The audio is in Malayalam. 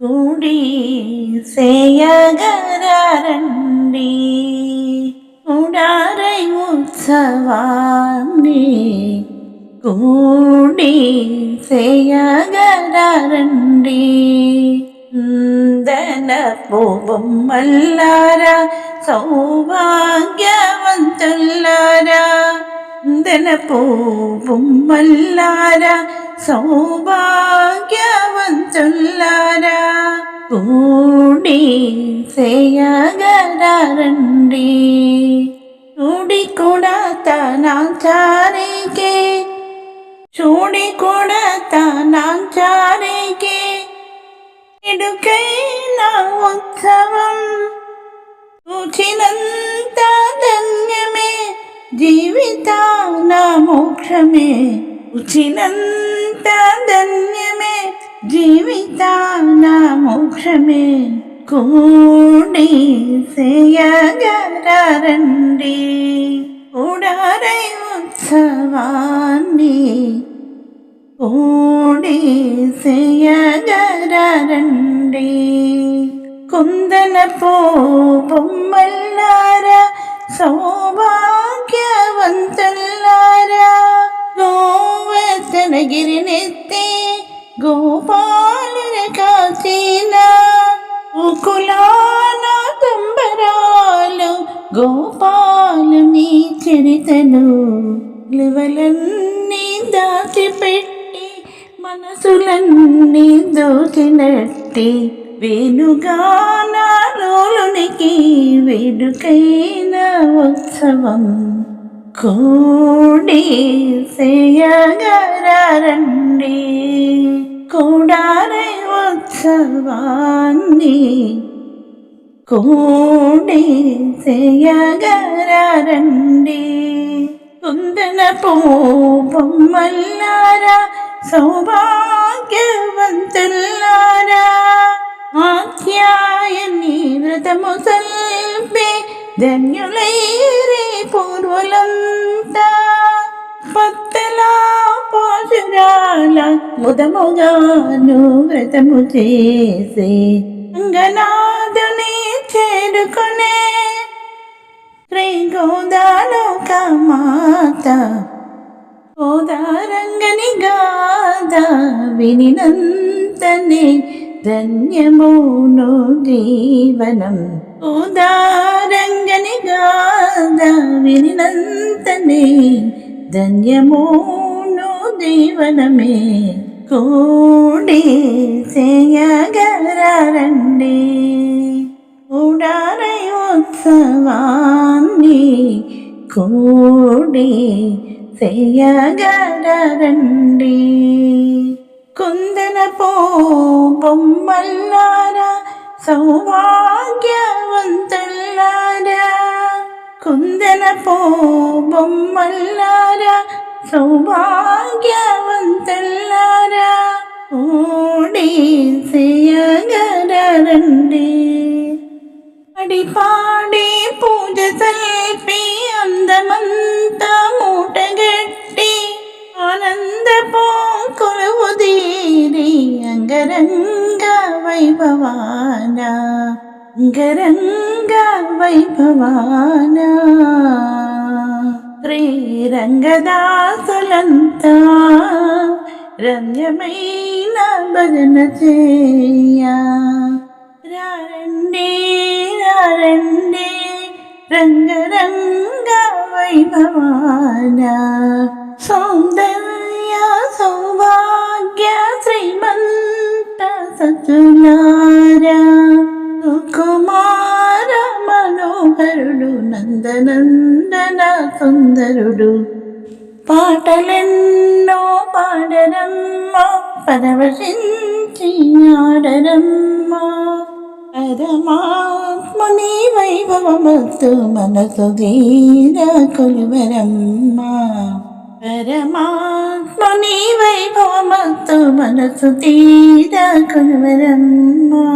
കൂടി സേയകരണ്ടി. ഉടാരൈ ഉത്സവാങ്ങി കൂടി സേയകരണ്ടി. പൂവും വല്ലാര സൗഭാഗ്യവന്തല്ലാര പൂവും വല്ലാര സൗഭാഗ്യ కూడి చేయగలరండి ನುಡಿ ಕೊಡ ತನಾಚಾರಿಗೆ ಚೂಡಿ ಕೊಡ ತನಾಚಾರಿಗೆ ಇಡುಕೈನ ಉತ್ಸವಂ ಸೂಚಿನಂತ ಧನ್ಯಮೇ ಜೀವಿತಾನ ಮೋಕ್ಷಮೇ ಉಚಿನಂತ ಧನ್ಯಮೇ ജീവിതാനാമോക്ഷമേ കൂടി സേയകരണ്ടി ഉടരെ ഉത്സവാന്നി ഓടി സേയകരണ്ടി കുന്ദന പോ లివలన్నీ దాచిపెట్టి మనసులన్నీ దోచినట్టి వేణుగానాలోనికి వేడుకైన ఉత్సవం కూడి సేయగరండి കൂടാരെ ഉത്സവാന്നി കൂടി ചെയ്യകരണ്ടി కుందనపు బొమ్మల్లారా సౌభాగ్యవంతుల్లారా ఆఖ్యాయని వ్రతము సల్పి ధన్యులైరే పూర్వులంతా పత్తలా పాశురాల ముదముగాను వ్రతము చేసే అంగనా గాథ. ఓదారంగని గాథ వినినంతనే ధన్యమును జీవనం. ఓదారంగని గాథ వినినంతనే ధన్యమును జీవనమే. കൂടി ചെയ്യകരണ്ടി ഉടറയുത്സവാ കൂടി ചെയ്യകരണ്ടി കുന്തന പൂമ്പൊമ്മല്ലാര സൗഭാഗ്യവന്തല്ലാര കുന്തന പൂമ്പൊമ്മല്ലാര സൗഭാഗ്യവന്തല്ലാര ഓടി ചെയ്യകരണ്ടി అందమంతా మూటగట్టి ఆనందపో కొలువు తీరి అంగరంగ వైభవాన అంగరంగ వైభవాన శ్రీరంగదాసులంతా రమ్యమైన భజన చేయ రండి రండి రంగరంగ వైభవాన సౌందర్య సౌభాగ్య శ్రీమంత సచులార కుమార మనోహరుడు నందనందన సుందరుడు పాటలెన్నో పాడరమ్మా పరవశించి ఆడరమ్మా పరమాత్ముని వైభవమత్తు మనకు వీర కొలువరమ్మా. పరమాత్ముని వైభవమత్తు మనసు తీర కొలువరమ్మా.